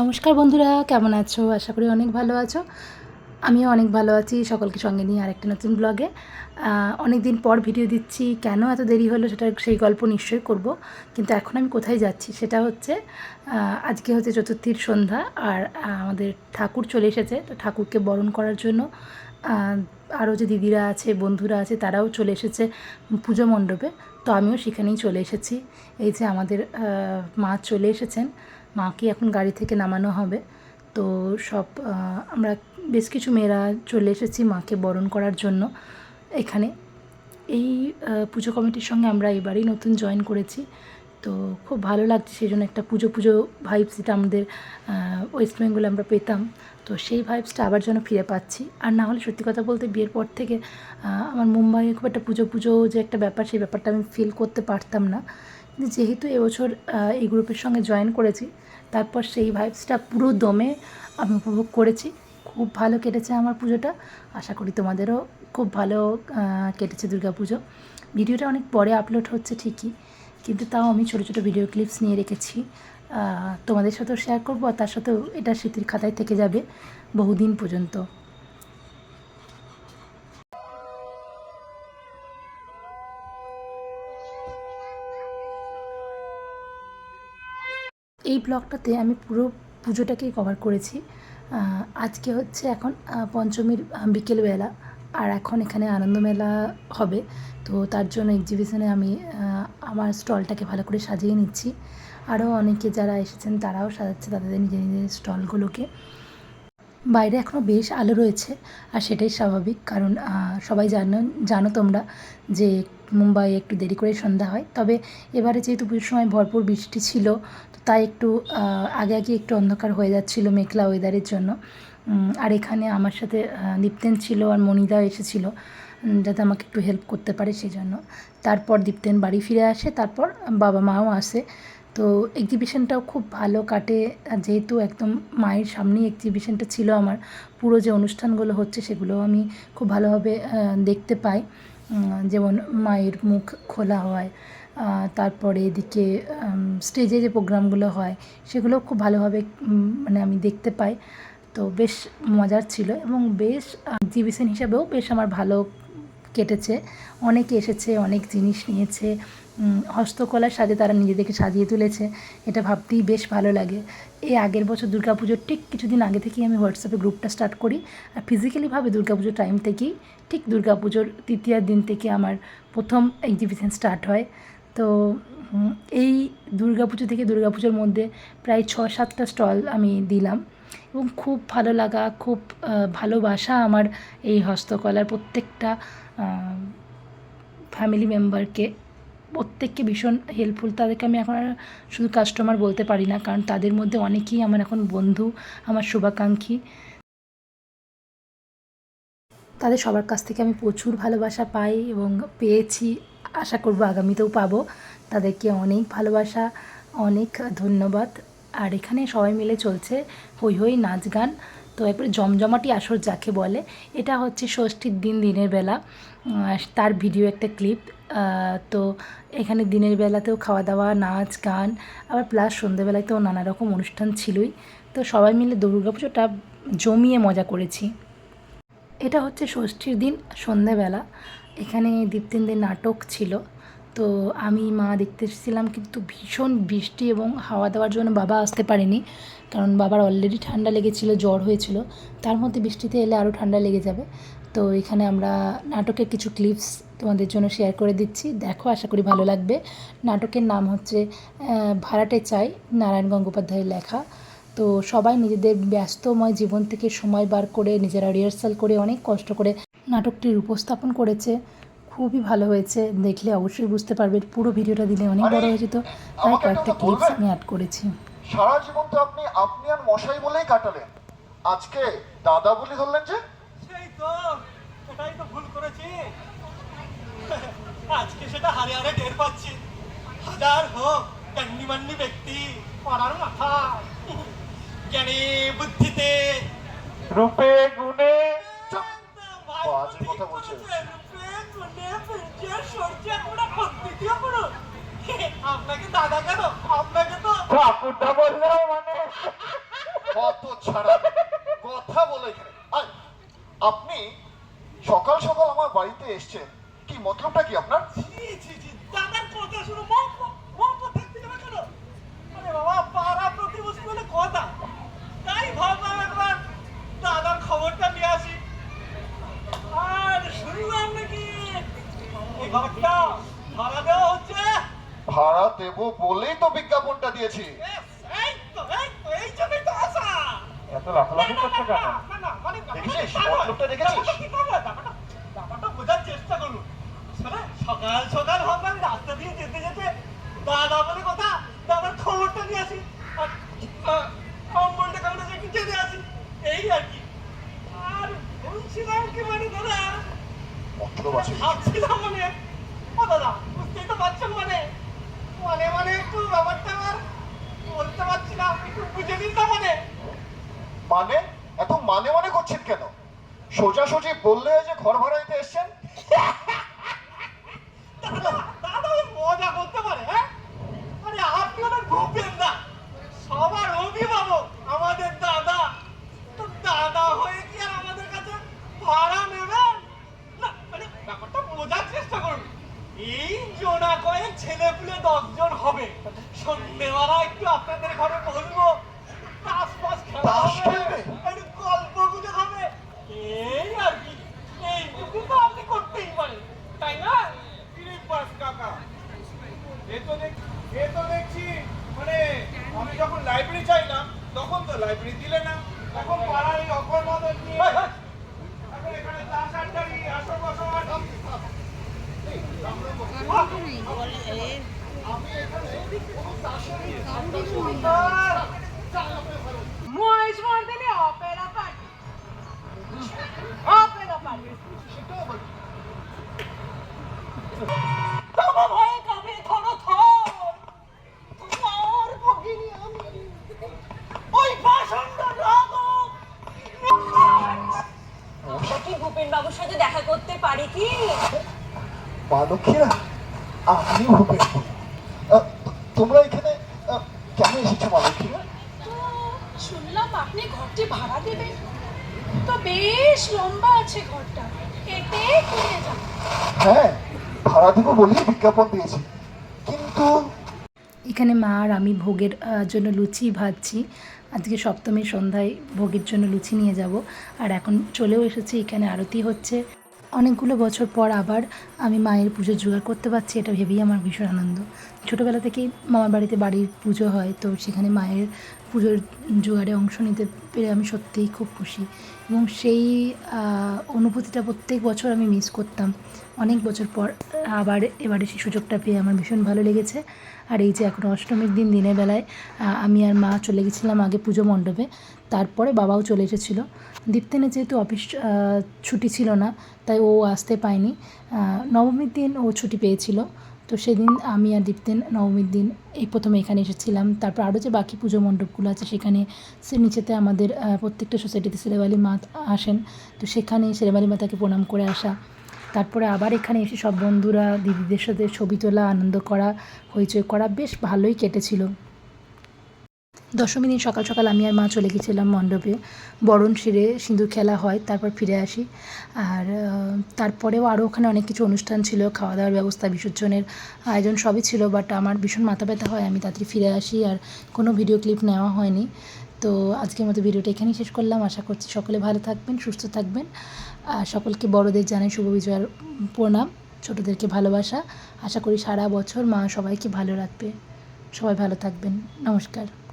নমস্কার বন্ধুরা, কেমন আছো? আশা করি অনেক ভালো আছো। আমিও অনেক ভালো আছি সকলকে সঙ্গে নিয়ে আরেকটা নতুন ব্লগে। অনেক দিন পর ভিডিও দিচ্ছি, কেন এত দেরি হলো সেটা সেই গল্প নিশ্চয়ই করব। কিন্তু এখন আমি কোথায় যাচ্ছি সেটা হচ্ছে আজকে হচ্ছে চতুর্থীর সন্ধ্যা আর আমাদের ঠাকুর চলে এসেছে। তো ঠাকুরকে বরণ করার জন্য আরও যে দিদিরা আছে, বন্ধুরা আছে, তারাও চলে এসেছে পুজো মণ্ডপে। তো আমিও সেখানেই চলে এসেছি। এই যে আমাদের মা চলে এসেছেন। মাকে এখন গাড়ি থেকে নামানো হবে। তো সব আমরা বেশ কিছু মেয়েরা চলে এসেছি মাকে বরণ করার জন্য এখানে। এই পুজো কমিটির সঙ্গে আমরা এবারেই নতুন জয়েন করেছি। তো খুব ভালো লাগছে সেই জন্য একটা পুজো পুজো ভাইবস যেটা আমাদের ওয়েস্ট বেঙ্গলে আমরা পেতাম। তো সেই ভাইবসটা আবার যেন ফিরে পাচ্ছি। আর না হলে সত্যি কথা বলতে বিয়ের পর থেকে আমার মুম্বাইয়ে খুব একটা পুজো পুজো যে একটা ব্যাপার, সেই ব্যাপারটা আমি ফিল করতে পারতাম না। যেহেতু এবছর এই গ্রুপের সঙ্গে জয়েন করেছি, তারপর সেই ভাইবসটা পুরো দমে আমি উপভোগ করেছি। খুব ভালো কেটেছে আমার পুজোটা। আশা করি তোমাদেরও খুব ভালো কেটেছে দুর্গা পুজো ভিডিওটা অনেক পরে আপলোড হচ্ছে ঠিকই, কিন্তু তাও আমি ছোটো ছোটো ভিডিও ক্লিপস নিয়ে রেখেছি। তোমাদের সাথেও শেয়ার করব, আর তার সাথেও এটা স্মৃতির খাতায় থেকে যাবে বহুদিন পর্যন্ত। এই ব্লগটাতে আমি পুরো পুজোটাকেই কভার করেছি। আজকে হচ্ছে এখন পঞ্চমীর বিকেলবেলা, আর এখন এখানে আনন্দমেলা হবে। তো তার জন্য এক্সিবিশনে আমি আমার স্টলটাকে ভালো করে সাজিয়ে নিচ্ছি। আরও অনেকে যারা এসেছেন, তারাও সাজাচ্ছে তাদের নিজের নিজের স্টলগুলোকে। বাইরে এখনও বেশ আলো রয়েছে, আর সেটাই স্বাভাবিক। কারণ সবাই জানো জানো তোমরা যে মুম্বাই একটু দেরি করে সন্ধ্যা হয়। তবে এবারে যেহেতু পুজোর সময় ভরপুর বৃষ্টি ছিল, তো তাই একটু আগে আগে একটু অন্ধকার হয়ে যাচ্ছিল মেঘলা ওয়েদারের জন্য। আর এখানে আমার সাথে দীপ্তেন ছিল আর মনিদাও এসেছিল যাতে আমাকে একটু হেল্প করতে পারে সেই জন্য তারপর দীপ্তেন বাড়ি ফিরে আসে, তারপর বাবা মাও আসে। তো এক্সিবিশনটাও খুব ভালো কাটে যেহেতু একদম মায়ের সামনেই এক্সিবিশনটা ছিল আমার, পুরো যে অনুষ্ঠানগুলো হচ্ছে সেগুলো আমি খুব ভালোভাবে দেখতে পাই। যেমন মায়ের মুখ খোলা হয় তারপরে এদিকে স্টেজে যে প্রোগ্রামগুলো হয়, সেগুলো খুব ভালোভাবে মানে আমি দেখতে পাই। তো বেশ মজার ছিল এবং বেশ এক্সিবিশন হিসাবেও বেশ আমার ভালো কেটেছে। অনেকে এসেছে, অনেক জিনিস নিয়েছে। হস্তকলার সাথে তারা নিজেদেরকে সাজিয়ে তুলেছে। এটা ভাবতেই বেশ ভালো লাগে। এই আগের বছর দুর্গাপুজোর ঠিক কিছুদিন আগে থেকেই আমি হোয়াটসঅ্যাপে গ্রুপটা স্টার্ট করি। আর ফিজিক্যালিভাবে দুর্গাপুজোর টাইম থেকেই ঠিক দুর্গাপুজোর তৃতীয় দিন থেকে আমার প্রথম এক্সিবিশন স্টার্ট হয়। তো এই দুর্গাপুজো থেকে দুর্গাপুজোর মধ্যে প্রায় ছ সাতটা স্টল আমি দিলাম। এবং খুব ভালো লাগা, খুব ভালোবাসা আমার এই হস্তকলার প্রত্যেকটা ফ্যামিলি মেম্বারকে প্রত্যেককে ভীষণ হেল্পফুল তাদেরকে আমি এখন আর শুধু কাস্টমার বলতে পারি না, কারণ তাদের মধ্যে অনেকেই আমার এখন বন্ধু, আমার শুভাকাঙ্ক্ষী। তাদের সবার কাছ থেকে আমি প্রচুর ভালোবাসা পাই এবং পেয়েছি, আশা করব আগামীতেও পাবো। তাদেরকে অনেক ভালোবাসা, অনেক ধন্যবাদ। আর এখানে সবাই মিলে চলছে হই হই নাচ গান। তো এরপরে জমজমাটি আসর যাকে বলে, এটা হচ্ছে ষষ্ঠীর দিন দিনের বেলা। তার ভিডিও একটা ক্লিপ। তো এখানে দিনের বেলাতেও খাওয়া দাওয়া নাচ, গান, আবার প্লাস সন্ধ্যেবেলাতেও নানা রকম অনুষ্ঠান ছিলই। তো সবাই মিলে দুর্গাপুজোটা জমিয়ে মজা করেছি। এটা হচ্ছে ষষ্ঠীর দিন সন্ধ্যাবেলা। এখানে দীপ্তেন্দ্রের নাটক ছিল। তো আমি মা দেখতে এসেছিলাম কিন্তু ভীষণ বৃষ্টি এবং হাওয়া দেওয়ার জন্য বাবা আসতে পারেনি। কারণ বাবার অলরেডি ঠান্ডা লেগেছিল, জ্বর হয়েছিল। তার মধ্যে বৃষ্টিতে এলে আরও ঠান্ডা লেগে যাবে। তো এখানে আমরা নাটকের কিছু ক্লিপস তোমাদের জন্য শেয়ার করে দিচ্ছি। দেখো, আশা করি ভালো লাগবে। নাটকের নাম হচ্ছে ভাড়াটে চাই, নারায়ণ গঙ্গোপাধ্যায়ের লেখা। তো সবাই নিজেদের ব্যস্তময় জীবন থেকে সময় বার করে, নিজেরা রিহার্সাল করে অনেক কষ্ট করে নাটকটির উপস্থাপন করেছে। খুবই ভালো হয়েছে। দেখলে অবশ্যই বুঝতে পারবে পুরো ভিডিওটা দিলে অনেক বড় হয়ে যেত তাই কয়েকটা ক্লিপস আমি অ্যাড করেছি। সারা জীবন তো আপনি আপনি আর মশাই বলেই কাটালেন। আজকে দাদা বলে ধরলেন যে? সেই তো এটাই তো ভুল করেছি। আজকে সেটা হারে হারে টের পাচ্ছি। হাজার হোক গণ্যমান্য ব্যক্তি পাড়ার মাথা। জ্ঞানে বুদ্ধিতে। রূপে গুণে! বাজে কথা বলছে। আপনাকে দাদা কেন? আপনাকে তো ঠাকুরটা বললেও মানে কত ছাড়া? কথা বলে এখানে। আপনি সকাল সকাল আমার বাড়িতে এসেছেন। কি মতলবটা কি আপনার? ছি, ছি, ছি, দাদার কথা শুনে মপ মপ থাকতে যাবে কেন আরে বাবা পাড়া প্রতিবেশী বলে কথা তাই ভাবলাম একবার দাদার খবরটা নিয়ে আসি আর শুনলাম নাকি এই ঘরটা ভাড়া দেওয়া হচ্ছে ভাড়া দেবো বলেই তো বিজ্ঞাপনটা দিয়েছি ব্যাস, এই তো এই তো এই জন্যই তো আসা এত মানে দেখেছিস? মতলবটা? ব্যাপারটা বোঝার চেষ্টা করুন। সকাল সকাল ভাবলাম রাস্তা দিয়ে যেতে যেতে দাদা বলে কথা দাদার খবরটা নিয়ে আসি আহ, কম্বলটা কামড়ে একটু জেনে আসি এই আর কি আর বলছিলাম কি মানে দাদা মতলব আছে ভাবছিলাম ও দাদা বুঝতেই তো পারছেন মানে মানে মানে একটু ব্যাপারটা আমার বলতে পারছি না একটু বুঝে দিন না মানে মানে মানে করছেন কেন? সোজাসুজি বললে যে ঘর ভাড়া দিতে এসছেন? মজা করতে পারে হ্যাঁ? আরে আপনি ভূপেন সবার অভিভাবক আমাদের দাদা। তো দাদা হয়ে কি আর আমাদের কাছে ভাড়া নেবেন? না মানে ব্যাপারটা বোঝার চেষ্টা করুন। এই জোনা কয়েক ছেলে পুলে দশজন হবে। সন্ধ্যেবেলা একটু আপনাদের ঘরে বলব তাস পাস খেলা তাস হবে খেলবে? একটু গল্প গুজব হবে এই আর কি এইটুকু তো আপনি করতেই পারেন তাই না বাস কাকা এ তো দেখ এ তো দেখছি মানে আমি যখন লাইব্রেরি চাইলাম তখন তো লাইব্রেরি দিলে না। এখন পাড়ার এই অকর্মাদের নিয়ে। এখন এখানে তাস আড্ডারি আসর বসর Maheshmardini opera party. Opera party ভয়ে কাঁপে থর থর। তোমার ভগিনী আমি। ওই পাষণ্ড নগর। কি ভূপেন বাবুর সাথে দেখা কি? মা লক্ষ্মীরা আপনি ভূপেন তোমরা এখানে কেন এসেছ মা লক্ষ্মীরা শুনলাম আপনি ঘরটি ভাড়া দেবেন। তো বেশ লম্বা আছে ঘরটা। এতে কিনে যান। হ্যাঁ ভাড়া দেবো বলেই বিজ্ঞাপন দিয়েছি। কিন্তু এখানে মা আর আমি ভোগের জন্য লুচি ভাজছি। আজকে সপ্তমীর সন্ধ্যায় ভোগের জন্য লুচি নিয়ে যাব। আর এখন চলেও এসেছি এখানে আরতি হচ্ছে। অনেকগুলো বছর পর আবার আমি মায়ের পুজো জোগাড় করতে পারছি, এটা ভেবেই আমার ভীষণ আনন্দ। ছোটোবেলা থেকেই মামার বাড়িতে বাড়ির পুজো হয়, তো সেখানে মায়ের পুজোর জোগাড়ে অংশ নিতে পেরে আমি সত্যিই খুব খুশি। এবং সেই অনুভূতিটা প্রত্যেক বছর আমি মিস করতাম। অনেক বছর পর আবার এবারে সেই সুযোগটা পেয়ে আমার ভীষণ ভালো লেগেছে। আর এই যে এখন অষ্টমীর দিন, দিনের বেলায় আমি আর মা চলে গেছিলাম আগে পুজো মণ্ডপে। তারপরে বাবাও চলে এসেছিল। দীপ্তেনের যেহেতু অফিস ছুটি ছিল না, তাই ও আসতে পায়নি। নবমীর দিন ও ছুটি পেয়েছিল। তো সেদিন আমি আর দীপ্তেন নবমীর দিন এই প্রথমে এখানে এসেছিলাম। তারপর আরও যে বাকি পুজো মণ্ডপগুলো আছে সেখানে সে নিচেতে আমাদের প্রত্যেকটা সোসাইটিতে সেরেবালি মা আসেন। তো সেখানে সেরেবালি মাতাকে প্রণাম করে আসা। তারপরে আবার এখানে এসে সব বন্ধুরা, দিদিদের সাথে ছবি তোলা, আনন্দ করা, হইচই করা বেশ ভালোই কেটেছিল। দশমী দিন সকাল সকাল আমি আর মা চলে গেছিলাম মণ্ডপে। বরণ শিরে সিঁদুর খেলা হয়, তারপর ফিরে আসি। আর তারপরেও আরও ওখানে অনেক কিছু অনুষ্ঠান ছিল খাওয়া দাওয়ার ব্যবস্থা, বিসর্জনের আয়োজন সবই ছিল বাট আমার ভীষণ মাথা ব্যথা হয়, আমি তাড়াতাড়ি ফিরে আসি আর কোনো ভিডিও ক্লিপ নেওয়া হয়নি। তো আজকের মতো ভিডিওটা এখানেই শেষ করলাম। আশা করছি সকলে ভালো থাকবেন, সুস্থ থাকবেন। আর সকলকে বড়দের জানাই শুভ বিজয়ের প্রণাম, ছোটোদেরকে ভালোবাসা। আশা করি সারা বছর মা সবাইকে ভালো রাখবে। সবাই ভালো থাকবেন। নমস্কার।